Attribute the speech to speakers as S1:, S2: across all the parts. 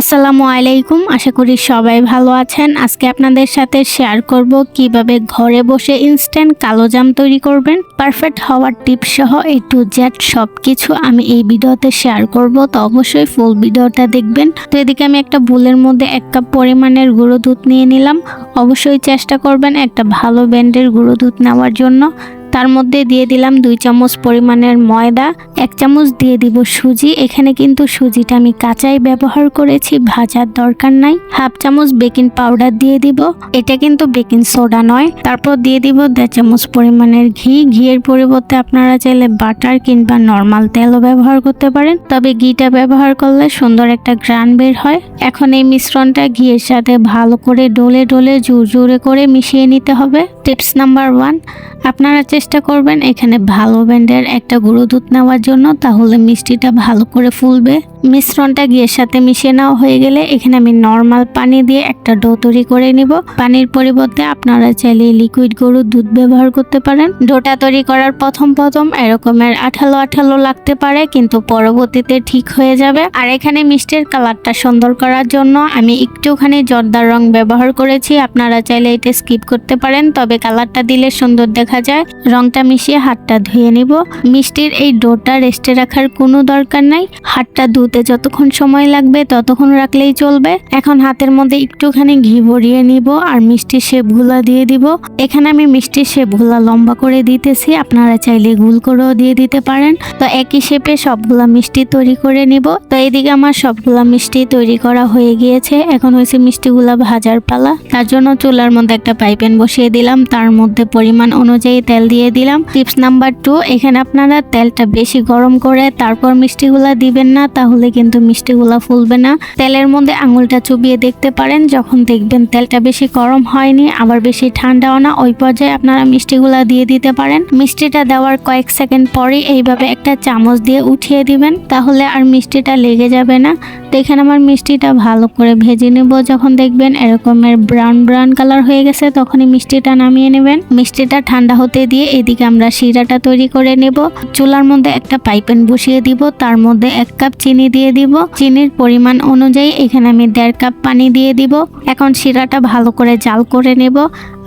S1: আসসালামু আলাইকুম। আশা করি সবাই ভালো আছেন। আজকে আপনাদের সাথে শেয়ার করব কীভাবে ঘরে বসে ইনস্ট্যান্ট কালো জাম তৈরি করবেন। পারফেক্ট হওয়ার টিপস সহ এ টু জেড সব কিছু আমি এই ভিডিওতে শেয়ার করব। তো অবশ্যই ফুল ভিডিওটা দেখবেন। তো এদিকে আমি একটা বুলের মধ্যে এক কাপ পরিমাণের গুঁড়ো দুধ নিয়ে নিলাম। অবশ্যই চেষ্টা করবেন একটা ভালো ব্র্যান্ডের গুঁড়ো দুধ নেওয়ার জন্য। তার মধ্যে দিয়ে দিলাম দুই চামচ পরিমাণের ময়দা, এক চামচ দিয়ে দিব সুজি। এখানে কিন্তু সুজিটা আমি কাঁচাই ব্যবহার করেছি, ভাজার দরকার নাই। হাফ চামচ বেকিং পাউডার দিয়ে দিব। এটা কিন্তু বেকিং সোডা নয়। তারপর দিয়ে দিব দেড় চামচ পরিমাণের ঘি। ঘিয়ের পরিবর্তে আপনারা চাইলে বাটার কিংবা নর্মাল তেলও ব্যবহার করতে পারেন। তবে ঘিটা ব্যবহার করলে সুন্দর একটা গ্রান বের হয়। এখন এই মিশ্রণটা ঘিয়ের সাথে ভালো করে ডলে ডলে জোর জোরে করে মিশিয়ে নিতে হবে। টিপস নাম্বার ওয়ান আপনারা চেষ্টা করবেন এখানে ভালো ব্র্যান্ডের একটা গুঁড়ো দুধ নেওয়ার জন্য, তাহলে মিষ্টিটা ভালো করে ফুলবে। মিশ্রণটা ঘিয়ের সাথে মিশিয়ে নেওয়া হয়ে গেলে এখানে আমি নর্মাল পানি দিয়ে একটা ডো তৈরি করে নিব। পানির পরিবর্তে আপনারা চাইলে লিকুইড গরুর দুধ ব্যবহার করতে পারেন। ডোটা তৈরি করার প্রথম প্রথম এরকমের আঠালো আঠালো লাগতে পারে, কিন্তু পরবর্তীতে ঠিক হয়ে যাবে। আর এখানে মিষ্টির কালারটা সুন্দর করার জন্য আমি একটুখানি জর্দার রং ব্যবহার করেছি। আপনারা চাইলে এটা স্কিপ করতে পারেন, তবে কালারটা দিলে সুন্দর দেখা যায়, রংটা মিশিয়ে হাতটা ধুয়ে নিব। মিষ্টির এই ডোটা রেস্টে রাখার কোনো দরকার নাই। হাতটা ধুতে যতক্ষণ সময় লাগবে ততক্ষণ রাখলেই চলবে। এখন হাতের মধ্যে একটুখানি ঘি ভরিয়ে নিব আর মিষ্টির শেপগুলা দিয়ে দিব। এখানে আমি মিষ্টির শেপগুলা লম্বা করে দিতেছি। আপনারা চাইলে গুল করেও দিয়ে দিতে পারেন। তো একই শেপে সবগুলা মিষ্টি তৈরি করে নিব। তো এদিকে আমার সবগুলা মিষ্টি তৈরি করা হয়ে গিয়েছে। এখন হয়েছে মিষ্টিগুলা ভাজার পালা। তার জন্য চুলার মধ্যে একটা পাইপেন বসিয়ে দিলাম। তার মধ্যে পরিমাণ অনুযায়ী তেল দিয়ে দিলাম। টিপস নাম্বার টু, এখানে আপনারা তেলটা বেশি গরম করে তারপর মিষ্টিগুলা দিবেন না, তাহলে কিন্তু মিষ্টিগুলা ফুলবে না। তেলের মধ্যে আঙুলটা চুবিয়ে দেখতে পারেন, যখন দেখবেন তেলটা বেশি গরম হয়নি, আবার বেশি ঠান্ডাও না, ওই পর্যায়ে আপনারা মিষ্টিগুলা দিয়ে দিতে পারেন। মিষ্টিটা দেওয়ার কয়েক সেকেন্ড পরে এইভাবে একটা চামচ দিয়ে উঠিয়ে দিবেন, তাহলে আর মিষ্টিটা লেগে যাবে না। তো এখানে আমার মিষ্টিটা ভালো করে ভেজে নেব, যখন দেখবেন এরকমের ব্রাউন ব্রাউন কালার হয়ে গেছে, তখনই মিষ্টিটা নামিয়ে নেবেন। মিষ্টিটা ঠান্ডা হতে দিয়ে এদিকে আমরা শিরাটা তৈরি করে নেব। চুলার মধ্যে একটা পাইপেন বসিয়ে দিব, তার মধ্যে এক কাপ চিনি দিয়ে দিব। চিনির পরিমাণ অনুযায়ী এখানে আমি দেড় কাপ পানি দিয়ে দিব। এখন শিরাটা ভালো করে জাল করে নেব।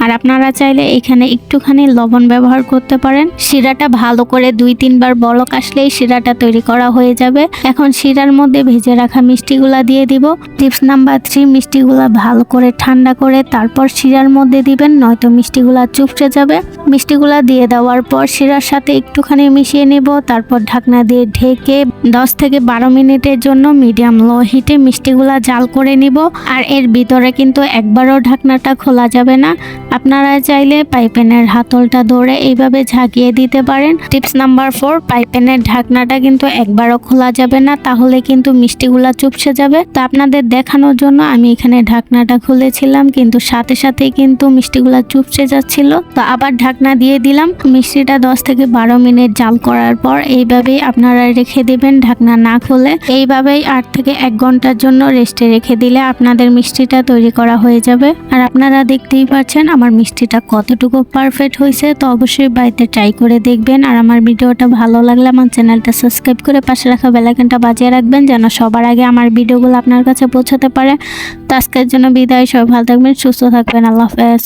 S1: আর আপনারা চাইলে এখানে একটুখানি লবণ ব্যবহার করতে পারেন। শিরাটা ভালো করে দুই তিনবার বলক আসলেই শিরাটা তৈরি করা হয়ে যাবে। এখন শিরার মধ্যে ভেজে রাখা মিষ্টিগুলা দিয়ে দিব। টিপস নাম্বার থ্রি, মিষ্টিগুলা ভালো করে ঠান্ডা করে তারপর শিরার মধ্যে দিবেন, নয়তো মিষ্টিগুলা চুপসে যাবে। মিষ্টিগুলা দিয়ে দেওয়ার পর শিরার সাথে একটুখানি মিশিয়ে নেব। তারপর ঢাকনা দিয়ে ঢেকে দশ থেকে বারো মিনিটের জন্য মিডিয়াম লো হিটে মিষ্টিগুলা জাল করে নিব। আর এর ভিতরে কিন্তু একবারও ঢাকনাটা খোলা যাবে না। আপনারা চাইলে পাইপেনের হাতলটা ধরে এইভাবে ঝাঁকিয়ে দিতে পারেন। টিপস নাম্বার ফোর, পাইপেনের ঢাকনাটা কিন্তু একবারও খোলা যাবে না, তাহলে কিন্তু মিষ্টিগুলা চুপসে যাবে। তো আপনাদের দেখানোর জন্য আমি এখানে ঢাকনাটা খুলেছিলাম, কিন্তু সাথে সাথে কিন্তু মিষ্টিগুলা চুপসে যাচ্ছিল। তো আবার ঢাকনা দিয়ে দিলাম। মিষ্টিটা দশ থেকে বারো মিনিট জাল করার পর এইভাবেই আপনারা রেখে দেবেন ঢাকনা না খুলে। এইভাবেই আট থেকে এক ঘণ্টার জন্য রেস্টে রেখে দিলে আপনাদের মিষ্টিটা তৈরি করা হয়ে যাবে। আর আপনারা দেখতেই পাচ্ছেন আমার মিষ্টিটা কতটুকু পারফেক্ট হয়েছে তো অবশ্যই বাড়িতে ট্রাই করে দেখবেন। আর আমার ভিডিওটা ভালো লাগলে আমার চ্যানেলটা সাবস্ক্রাইব করে পাশে রাখা বেলাইকনটা বাজিয়ে রাখবেন যেন সবার আগে আমার ভিডিওগুলো আপনার কাছে পৌঁছাতে পারে। তো আজকের জন্য বিদায়, সবাই ভালো থাকবেন, সুস্থ থাকবেন, আল্লাহ হাফেজ।